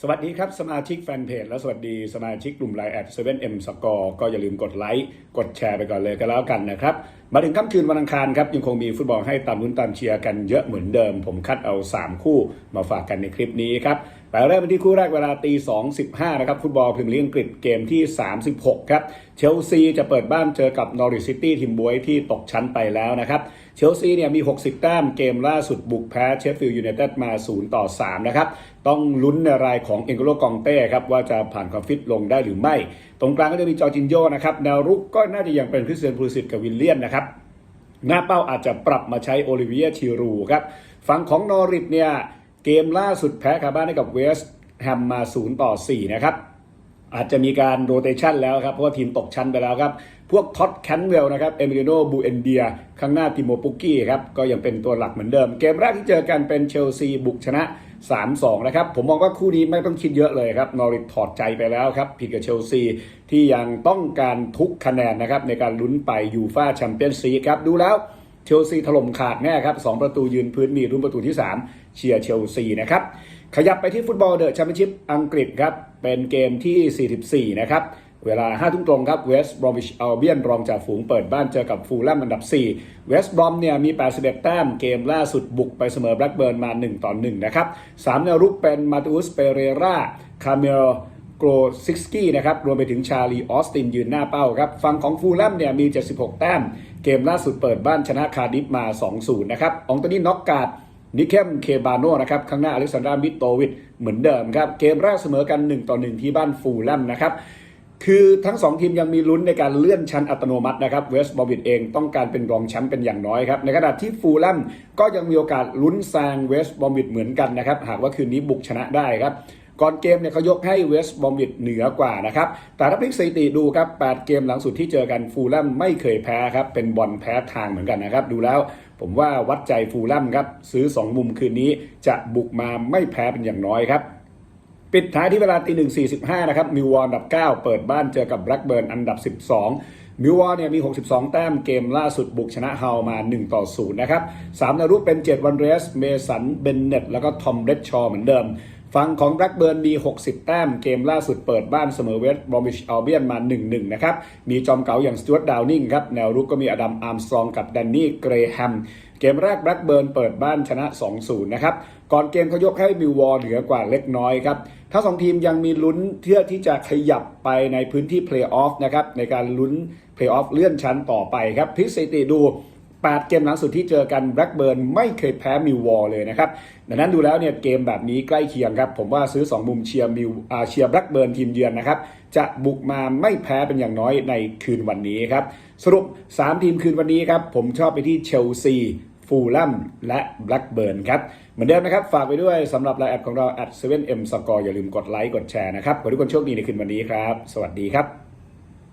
สวัสดีครับ สมาชิกแฟนเพจและสวัสดีสมาชิกกลุ่มไลน์แอด 7M Score ก็อย่าลืมกดไลค์กดแชร์ไปก่อนเลยก็แล้วกันนะครับ มาถึงค่ำคืนวันอังคารครับยังคงมีฟุตบอลให้ตามลุ้นตามเชียร์กันเยอะเหมือนเดิม ผมคัดเอา 3 คู่มาฝากกันในคลิปนี้ครับไปเริ่มกันที่คู่แรกเวลาตี2 15นะครับฟุตบอลพรีเมียร์ลีกอังกฤษเกมที่ 36 ครับ เชลซีจะเปิดบ้านเจอกับนอริ c ซิตี้ทีมบวยที่ตกชั้นไปแล้วนะครับ เชลซีเนี่ยมี 60 แต้มเกมล่าสุดบุกแพ้เชฟฟิลด์ยูไนเต็ดมา 0 ต่อ 3 นะครับ ต้องลุ้นในรายของเอ็งโกโลกองเต้ครับว่าจะผ่านความฟิตลงได้หรือไม่ รงกลางก็จะมีจอร์จินโยนะครับแนวรุกก็น่าจะยังเป็นคริสเตียนพูลิสิตกับวิลเลียนนะครับหน้าเป้าอาจจะปรับมาใช้โอลิเวียชิรูครับฝั่งของนอริทเนี่ยเกมล่าสุดแพ้คาบ้านให้กับเวสแฮมมา0ต่อ4นะครับ อาจจะมีการโรเตชันแล้วครับ เพราะว่าทีมตกชั้นไปแล้วครับ พวกท็อตแคนเวลนะครับ เอมิลิโนบูเอนเดียข้างหน้าติโมปุกกี้ครับ ก็ยังเป็นตัวหลักเหมือนเดิม เกมแรกที่เจอกันเป็นเชลซีบุกชนะ 3-2 นะครับ ผมมองว่าคู่นี้ไม่ต้องคิดเยอะเลยครับ นอริทถอดใจไปแล้วครับ ผิดกับเชลซีที่ยังต้องการทุกคะแนนนะครับในการลุ้นไปยูฟาแชมเปี้ยนส์ลีกครับ ดูแล้วเชลซีถล่มขาดแน่ครับสองประตูยืนพื้นมีรุ่นประตูที่ 3 เชียร์เชลซีนะครับขยับไปที่ฟุตบอลเดอะแชมเปี้ยนชิพอังกฤษครับเป็นเกมที่ 44 นะครับเวลา5ทุ่มตรงครับเวสต์บรอมวิชอัลเบียนรองจากฝูงเปิดบ้านเจอกับฟูลแลมอันดับ 4 เวสต์บรอมเนี่ยมี 81 แต้มเกมล่าสุดบุกไปเสมอแบล็กเบิร์นมา 1 ต่อ 1 นะครับ3แนวรุกเป็นมาตูสเปเรราคาเมลโกรซิกสกี้นะครับรวมไปถึงชาลีออสตินยืนหน้าเป้าครับฝั่งของฟูลแลมเนี่ยมี 76 แต้ม เกมล่าสุดเปิดบ้านชนะคาร์ดิฟมา 2-0 นะครับองตวนี้น็อกการ์ด นิเคมเคบาโนนะครับข้างหน้าอเล็กซานดรามิโตวิชเหมือนเดิมครับ เกมแรกเสมอกัน 1 ต่อ 1 ที่บ้านฟูลแลมนะครับคือทั้ง 2 ทีมยังมีลุ้นในการเลื่อนชั้นอัตโนมัตินะครับเวสต์บอวิดเองต้องการเป็นรองแชมป์เป็นอย่างน้อยครับ ในขณะที่ฟูลแลมก็ยังมีโอกาสลุ้นแซงเวสต์บอวิดเหมือนกันนะครับ หากว่าคืนนี้บุกชนะได้ครับ ก่อนเกมเนี่ยเขายกให้เวสต์บอมบิดเหนือกว่านะครับ แต่ถ้าพลิกสถิติดูครับ 8 เกมหลังสุดที่เจอกันฟูลแลมไม่เคยแพ้ครับ เป็นบอลแพ้ทางเหมือนกันนะครับ ดูแล้วผมว่าวัดใจฟูลแลมครับ ซื้อ 2 มุมคืนนี้จะบุกมาไม่แพ้เป็นอย่างน้อยครับปิดท้ายที่เวลาตีหนึ่งสี่สิบห้านะครับมิววอลอันดับ 9 เปิดบ้านเจอกับแบล็กเบิร์นอันดับ 12 มิววอลเนี่ยมี 62 แต้มเกมล่าสุดบุกชนะเฮามา 1 ต่อ 0 นะครับ3นารุเป็น 7 วันเรส เมสัน เบนเน็ต แล้วก็ทอมเรดชอร์เหมือนเดิม ฝั่งของแบล็กเบิร์นมี 60 แต้ม เกมล่าสุดเปิดบ้านเสมอเวสต์บรอมิชอัลเบียนมา 1-1 นะครับ มีจอมเก๋าอย่างสจวตดาวนิงครับ แนวรุกก็มีอดัมอาร์มสตรองกับแดนนี่เกรแฮม เกมแรกแบล็กเบิร์นเปิดบ้านชนะ 2-0 นะครับ ก่อนเกมเขายกให้มิววอลเหนือกว่าเล็กน้อยครับทั้งสองทีมยังมีลุ้นเพื่อที่จะขยับไปในพื้นที่เพลย์ออฟนะครับในการลุ้นเพลย์ออฟเลื่อนชั้นต่อไปครับพิสถิติดู 8 เกมหลังสุดที่เจอกันแบล็กเบิร์นไม่เคยแพ้มิววอลเลยนะครับดังนั้นดูแล้วเนี่ยเกมแบบนี้ใกล้เคียงครับ ผมว่าซื้อ 2 มุมเชียร์มิวเชียร์แบล็กเบิร์นทีมเยือนนะครับ จะบุกมาไม่แพ้เป็นอย่างน้อยในคืนวันนี้ครับ สรุป 3 ทีมคืนวันนี้ครับ ผมชอบไปที่เชลซีฟูลแลมและแบล็กเบิร์นครับ เหมือนเดิมนะครับ ฝากไปด้วยสำหรับไลน์แอดของเรา at 7m score อย่าลืมกดไลค์กดแชร์นะครับขอทุกคนโชคดีในคืนวันนี้ครับ สวัสดีครับ